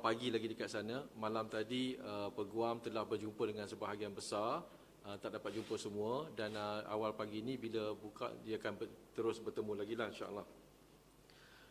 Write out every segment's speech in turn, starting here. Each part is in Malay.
pagi lagi dekat sana. Malam tadi uh, peguam telah berjumpa dengan sebahagian besar. Uh, tak dapat jumpa semua dan uh, awal pagi ini bila buka dia akan ber, terus bertemu lagi lah insyaAllah.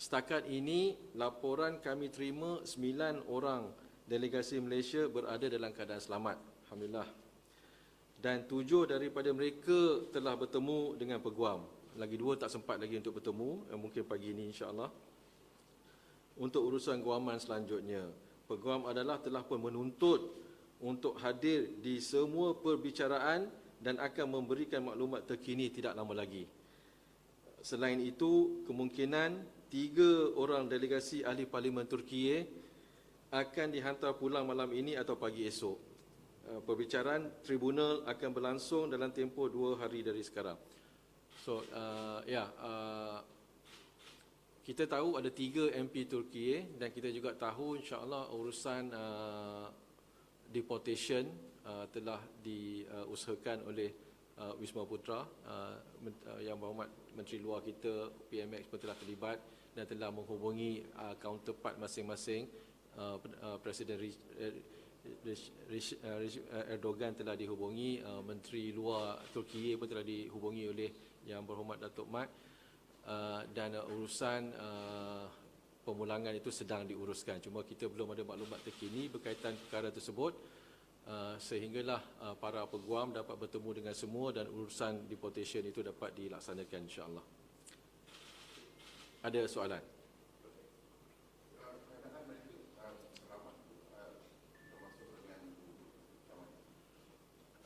Setakat ini laporan kami terima 9 orang delegasi Malaysia berada dalam keadaan selamat. Alhamdulillah. Dan tujuh daripada mereka telah bertemu dengan peguam. Lagi dua tak sempat lagi untuk bertemu, eh, mungkin pagi ini insyaAllah. Untuk urusan guaman selanjutnya, peguam adalah telah pun menuntut untuk hadir di semua perbicaraan dan akan memberikan maklumat terkini tidak lama lagi. Selain itu, kemungkinan tiga orang delegasi ahli parlimen Turki akan dihantar pulang malam ini atau pagi esok. Uh, Perbicaraan tribunal akan berlangsung dalam tempoh dua hari dari sekarang. So, uh, ya, yeah, uh, kita tahu ada tiga MP Turki dan kita juga tahu insyaAllah urusan uh, deportation uh, telah diusahakan oleh uh, Wisma Putra uh, uh, yang berhormat Menteri Luar kita PMX pun telah terlibat dan telah menghubungi uh, counterpart masing-masing. Uh, uh, Presiden eh, uh, uh, Erdogan telah dihubungi uh, Menteri Luar Turki pun telah dihubungi oleh yang berhormat Datuk Mat uh, dan uh, urusan uh, pemulangan itu sedang diuruskan. Cuma kita belum ada maklumat terkini berkaitan perkara tersebut uh, sehinggalah uh, para peguam dapat bertemu dengan semua dan urusan deportation itu dapat dilaksanakan insya-Allah. Ada soalan?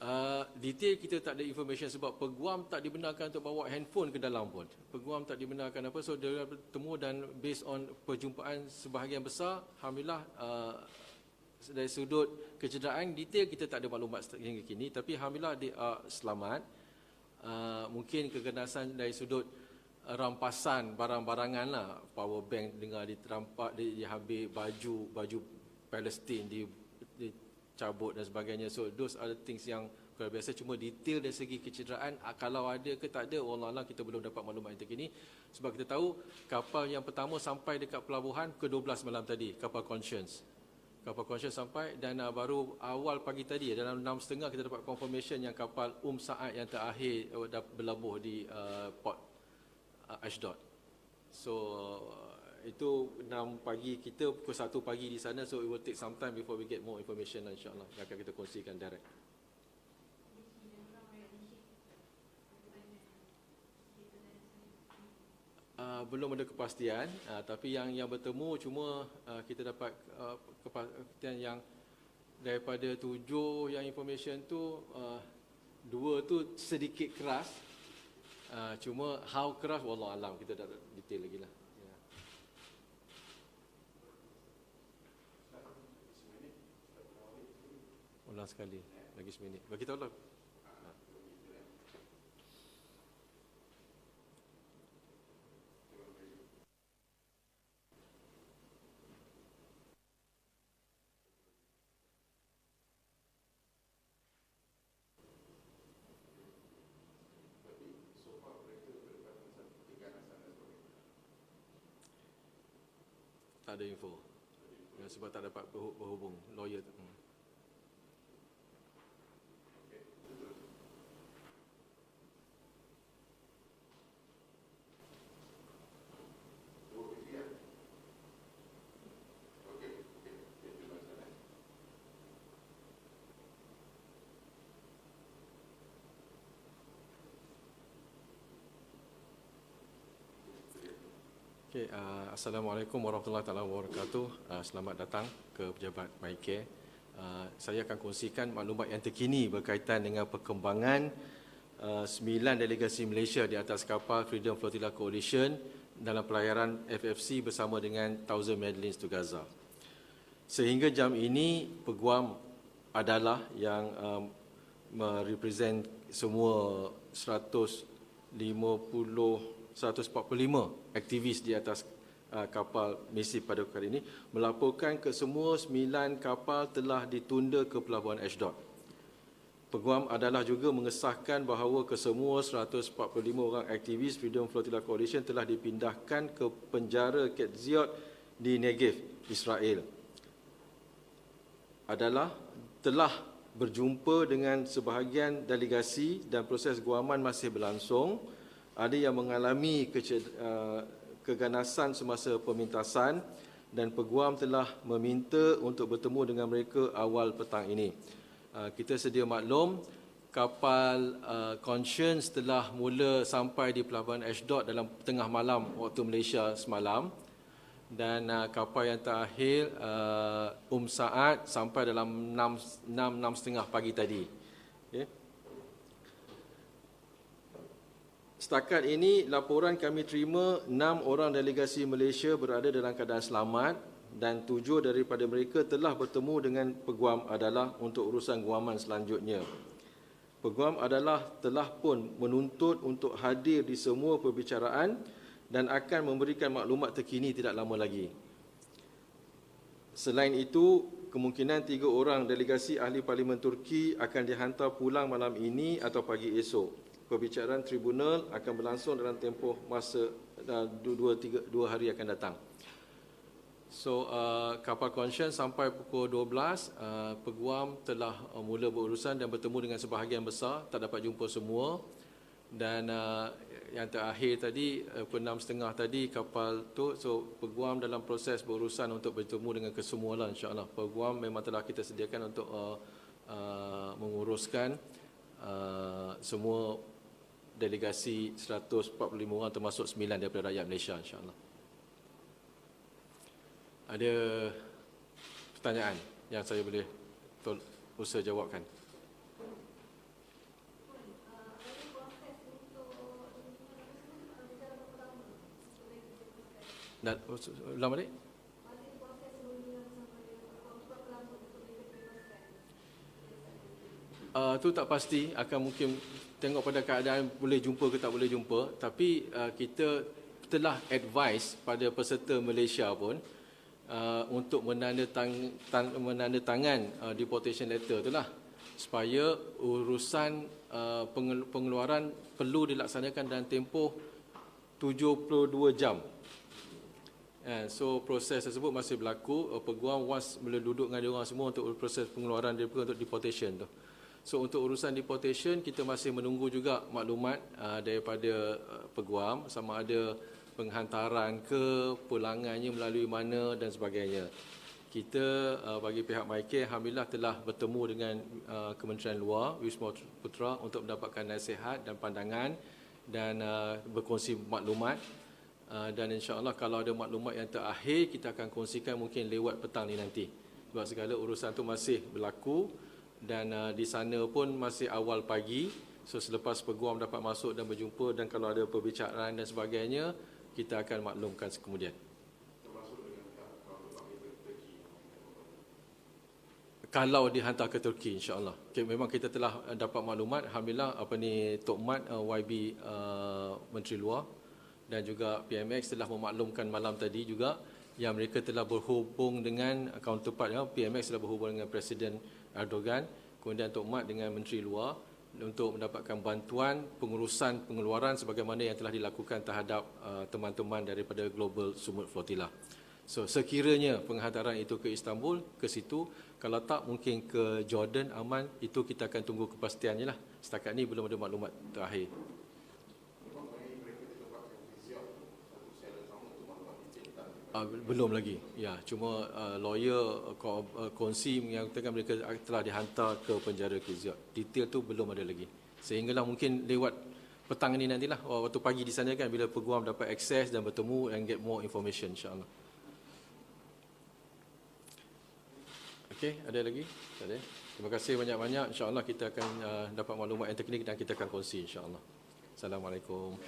Uh, detail kita tak ada information sebab peguam tak dibenarkan untuk bawa handphone ke dalam pun. Peguam tak dibenarkan apa so dia bertemu dan based on perjumpaan sebahagian besar alhamdulillah uh, dari sudut kecederaan detail kita tak ada maklumat hingga kini tapi alhamdulillah dia uh, selamat. Uh, mungkin keganasan dari sudut rampasan barang-barangan lah power bank dengar diterampak di, diambil baju baju Palestin di, dicabut dan sebagainya so those are the things yang kalau biasa cuma detail dari segi kecederaan ah, kalau ada ke tak ada wallah Allah kita belum dapat maklumat yang terkini. Sebab kita tahu kapal yang pertama sampai dekat pelabuhan ke 12 malam tadi kapal Conscience. Kapal Conscience sampai dan uh, baru awal pagi tadi dalam 6.30 kita dapat confirmation yang kapal Um Saat yang terakhir uh, dah berlabuh di uh, port uh, Ashdod. So uh, itu 6 pagi kita pukul 1 pagi di sana so it will take some time before we get more information lah, insyaAllah. Akan kita kongsikan direct Uh, belum ada kepastian. Uh, tapi yang yang bertemu cuma uh, kita dapat uh, kepastian yang daripada tujuh yang information tu uh, dua tu sedikit keras. Uh, cuma how keras wallah alam. Kita tak detail lagi lah. Ya. ulang sekali. Lagi seminit. Bagi tahu lah tak ada info ya, sebab tak dapat berhu- berhubung lawyer hmm. Okay, uh, Assalamualaikum warahmatullahi taala wabarakatuh. Uh, selamat datang ke pejabat MyCare. Uh, saya akan kongsikan maklumat yang terkini berkaitan dengan perkembangan uh, sembilan delegasi Malaysia di atas kapal Freedom Flotilla Coalition dalam pelayaran FFC bersama dengan Thousand Medellins to Gaza. Sehingga jam ini peguam adalah yang um, merepresent semua 150 145 aktivis di atas uh, kapal misi pada kali ini melaporkan ke semua sembilan kapal telah ditunda ke pelabuhan Ashdod. Peguam adalah juga mengesahkan bahawa kesemua 145 orang aktivis Freedom Flotilla Coalition telah dipindahkan ke penjara Ketziot di Negev, Israel. adalah telah berjumpa dengan sebahagian delegasi dan proses guaman masih berlangsung. Ada yang mengalami uh, keganasan semasa pemintasan dan peguam telah meminta untuk bertemu dengan mereka awal petang ini. Uh, kita sedia maklum kapal uh, Conscience telah mula sampai di pelabuhan Ashdod dalam tengah malam waktu Malaysia semalam dan kapal yang terakhir Um Saat sampai dalam 6 6 6.30 pagi tadi. Okay. Setakat ini laporan kami terima 6 orang delegasi Malaysia berada dalam keadaan selamat dan tujuh daripada mereka telah bertemu dengan peguam adalah untuk urusan guaman selanjutnya. Peguam adalah telah pun menuntut untuk hadir di semua perbicaraan dan akan memberikan maklumat terkini tidak lama lagi. Selain itu, kemungkinan tiga orang delegasi ahli parlimen Turki akan dihantar pulang malam ini atau pagi esok perbicaraan tribunal akan berlangsung dalam tempoh masa uh, dua, tiga, dua hari akan datang. So, uh, kapal Conscience sampai pukul 12, uh, peguam telah uh, mula berurusan dan bertemu dengan sebahagian besar, tak dapat jumpa semua. Dan uh, yang terakhir tadi, uh, pukul 6.30 tadi, kapal tu, so peguam dalam proses berurusan untuk bertemu dengan kesemua lah insyaAllah. Peguam memang telah kita sediakan untuk uh, uh, menguruskan uh, semua delegasi 145 orang termasuk 9 daripada rakyat Malaysia insyaAllah. Ada pertanyaan yang saya boleh usaha jawabkan? Dan ulang balik? Uh, tu tak pasti akan mungkin tengok pada keadaan boleh jumpa ke tak boleh jumpa tapi uh, kita telah advise pada peserta Malaysia pun uh, untuk menandatang, tan, menandatangan uh, deportation letter itulah supaya urusan uh, pengeluaran perlu dilaksanakan dalam tempoh 72 jam. Uh, so proses tersebut masih berlaku. Uh, peguam once mula duduk dengan dia orang semua untuk proses pengeluaran dia untuk deportation tu. So untuk urusan deportation kita masih menunggu juga maklumat uh, daripada uh, peguam sama ada penghantaran ke pulangannya melalui mana dan sebagainya. Kita uh, bagi pihak MyCare alhamdulillah telah bertemu dengan uh, Kementerian Luar Wisma Putra untuk mendapatkan nasihat dan pandangan dan uh, berkongsi maklumat uh, dan insya-Allah kalau ada maklumat yang terakhir kita akan kongsikan mungkin lewat petang ni nanti. Sebab segala urusan tu masih berlaku dan uh, di sana pun masih awal pagi. So selepas peguam dapat masuk dan berjumpa dan kalau ada perbicaraan dan sebagainya kita akan maklumkan kemudian. Kalau dihantar ke Turki insyaallah. Okay, memang kita telah uh, dapat maklumat. Alhamdulillah apa ni Tok Mat uh, YB uh, Menteri Luar dan juga PMX telah memaklumkan malam tadi juga yang mereka telah berhubung dengan counterpart ya, PMX telah berhubung dengan Presiden Erdogan, kemudian Tok Mat dengan Menteri Luar untuk mendapatkan bantuan pengurusan pengeluaran sebagaimana yang telah dilakukan terhadap uh, teman-teman daripada Global Sumut Flotilla. So sekiranya penghantaran itu ke Istanbul, ke situ, kalau tak mungkin ke Jordan aman, itu kita akan tunggu kepastiannya lah. Setakat ni belum ada maklumat terakhir. Uh, belum lagi. Ya, cuma uh, lawyer uh, kongsi mengatakan mereka telah dihantar ke penjara KZ. Detail tu belum ada lagi. Sehinggalah mungkin lewat petang ini nantilah oh, waktu pagi di sana kan bila peguam dapat akses dan bertemu and get more information insya-Allah. Okey, ada lagi? Tak ada. Terima kasih banyak-banyak. Insya-Allah kita akan uh, dapat maklumat yang teknik dan kita akan kongsi insya-Allah. Assalamualaikum.